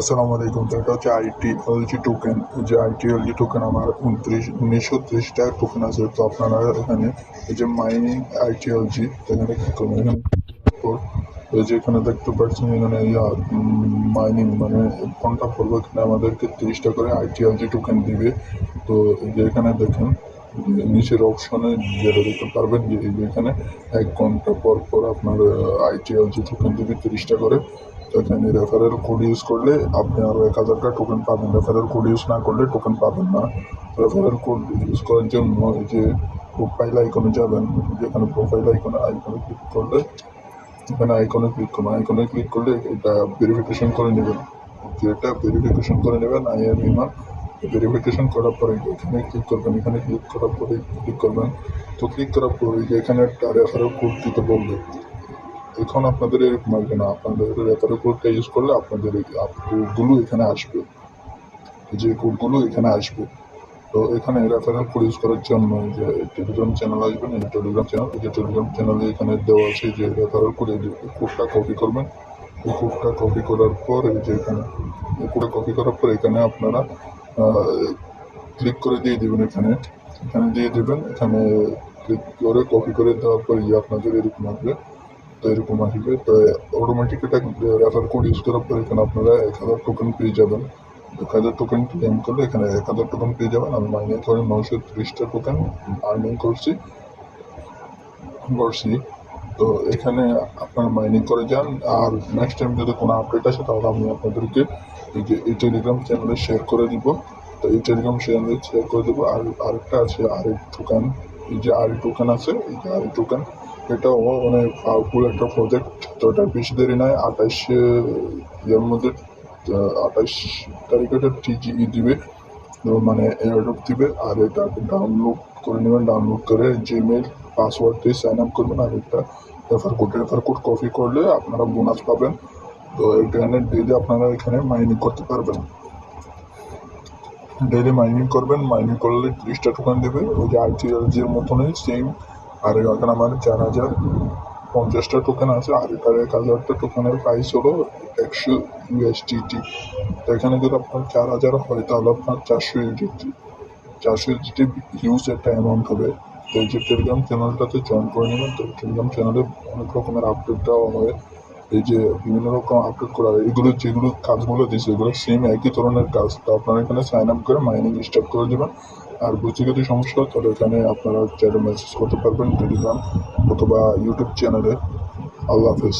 আসসালামু আলাইকুম, তো এটা হচ্ছে আইটি এলজি টোকেন যে আইটি এলজি টোকেন আমার উনত্রিশ উনিশশো ত্রিশটা টোকেন আছে, তো আপনারা এখানে যে মাইনিং আইটি এলজি এখানে কি করবেন? এখানে পর এই যে এখানে দেখতে পাচ্ছেন, এখানে ইয়া মাইনিং মানে ঘণ্টা পড়ব এখানে আমাদেরকে তিরিশটা করে আইটি এলজি টোকেন দিবে। তো যে এখানে দেখেন, নিচের অপশনে যেটা দেখতে পারবেন যে এখানে এক ঘণ্টা পর পর আপনার আইটি এলজি টোকেন দিবে তিরিশটা করে। তো এখানে রেফারেল কোড ইউজ করলে আপনি আরও এক হাজার টাকা টোকেন পাবেন। রেফারেল কোড ইউজ না করলে টোকেন পাবেন না। রেফারেল কোড ইউজ করার জন্য এই যে প্রোফাইল আইকনে যাবেন, যেখানে প্রোফাইল আইকনে আইকনে ক্লিক করলে, এখানে আইকনে ক্লিক করবেন আইকনে ক্লিক করলে এটা ভেরিফিকেশন করে নেবেন। যেটা ভেরিফিকেশন করে নেবেন আইএম ইমান ভেরিফিকেশন করার পরে এখানে ক্লিক করবেন, এখানে ক্লিক করার পরে ক্লিক করবেন। তো ক্লিক করার পরে এখানে একটা রেফারেল কোড দিতে বলবে। এখন আপনাদের এরকম আসবে না। আপনাদের রেফারেল কোডটা ইউজ করলে আপনাদের কোডগুলো এখানে আসবে। যে কোডগুলো এখানে আসবে। তো এখানে রেফারেল কোড ইউজ করার জন্য যে টেলিগ্রাম চ্যানেল আসবেন এই টেলিগ্রাম চ্যানেল এই যে টেলিগ্রাম চ্যানেলে এখানে দেওয়া আছে যে রেফারেল কোড এই কোডটা কপি করবেন। এই কোডটা কপি করার পর এই যে এখানে, এই কোডটা কপি করার পর এখানে আপনারা ক্লিক করে দিয়ে দেবেন এখানে। এখানে দিয়ে দেবেন। এখানে ক্লিক করে কপি করে দেওয়ার পর ইয়ে আপনাদের এরকম আসবে। তো এরকম আসবে তো অটোমেটিক এটা রেফার কোড ইউজ করার পর এখানে আপনারা এক হাজার টোকেন পেয়ে যাবেন। এক হাজার টোকেন ক্লেম করলে এখানে এক হাজার টোকেন পেয়ে যাবেন। আমি মাইনিং করে নশো ত্রিশটা টোকেন আর্নিং করছি। করছি। তো এখানে আপনারা মাইনিং করে যান। আর নেক্সট টাইম যদি কোনো আপডেট আসে, তাহলে আমি আপনাদেরকে এই যে এই টেলিগ্রাম চ্যানেলে শেয়ার করে দিব। তো এই টেলিগ্রাম চ্যানেলে শেয়ার করে দেবো। আর আরেকটা আছে, আরেক টোকেন এই যে আরেক টোকেন আছে, এই যে আরেক টোকেন এটাও মানে পাওয়ারফুল একটা প্রজেক্ট তো এটা বেশি দেরি নয় আঠাশে এর মধ্যে আঠাশ তারিখে এটা টিজিই দিবে মানে এয়ারড্রপ দিবে, আর এটা ডাউনলোড করে নেবেন ডাউনলোড করে জিমেল পাসওয়ার্ড দিয়ে সাইন আপ করবেন, আর একটা refer code refer code copy করলে আপনারা বোনাস পাবেন, তো এখানে ডেলি আপনারা এখানে মাইনিং করতে পারবেন। ডেলি মাইনিং করবেন মাইনিং করলে ত্রিশটা টোকেন দেবে, ওই যে আইটিএলজির মতনই সেম আর এখানে আমার চার হাজার পঞ্চাশটা টোকেন আছে, আর এটার এক হাজারটা টোকেনের প্রাইস হলো একশো ইউএসডিটি এখানে যদি আপনার চার হাজার হয়, তাহলে আপনার চারশো ইউজিটি চারশো ইউজিটি হিউজ একটা অ্যামাউন্ট হবে। তো এই যে টেলিগ্রাম চ্যানেলটাতে জয়েন করে নেবেন, তো টেলিগ্রাম চ্যানেলে অনেক রকমের আপডেট দেওয়া হয়। এই যে বিভিন্ন রকম আপডেট করা হয়, এগুলো যেগুলো কাজগুলো দিয়েছে, এগুলো সেম একই ধরনের কাজ। তো আপনারা এখানে সাইন আপ করে মাইনিং স্টার্ট করে দেবেন। আর বুঝতে যদি সমস্যা, তাহলে এখানে আপনারা চ্যানেল মেসেজ করতে পারবেন টেলিগ্রাম অথবা ইউটিউব চ্যানেলে আল্লাহ হাফেজ।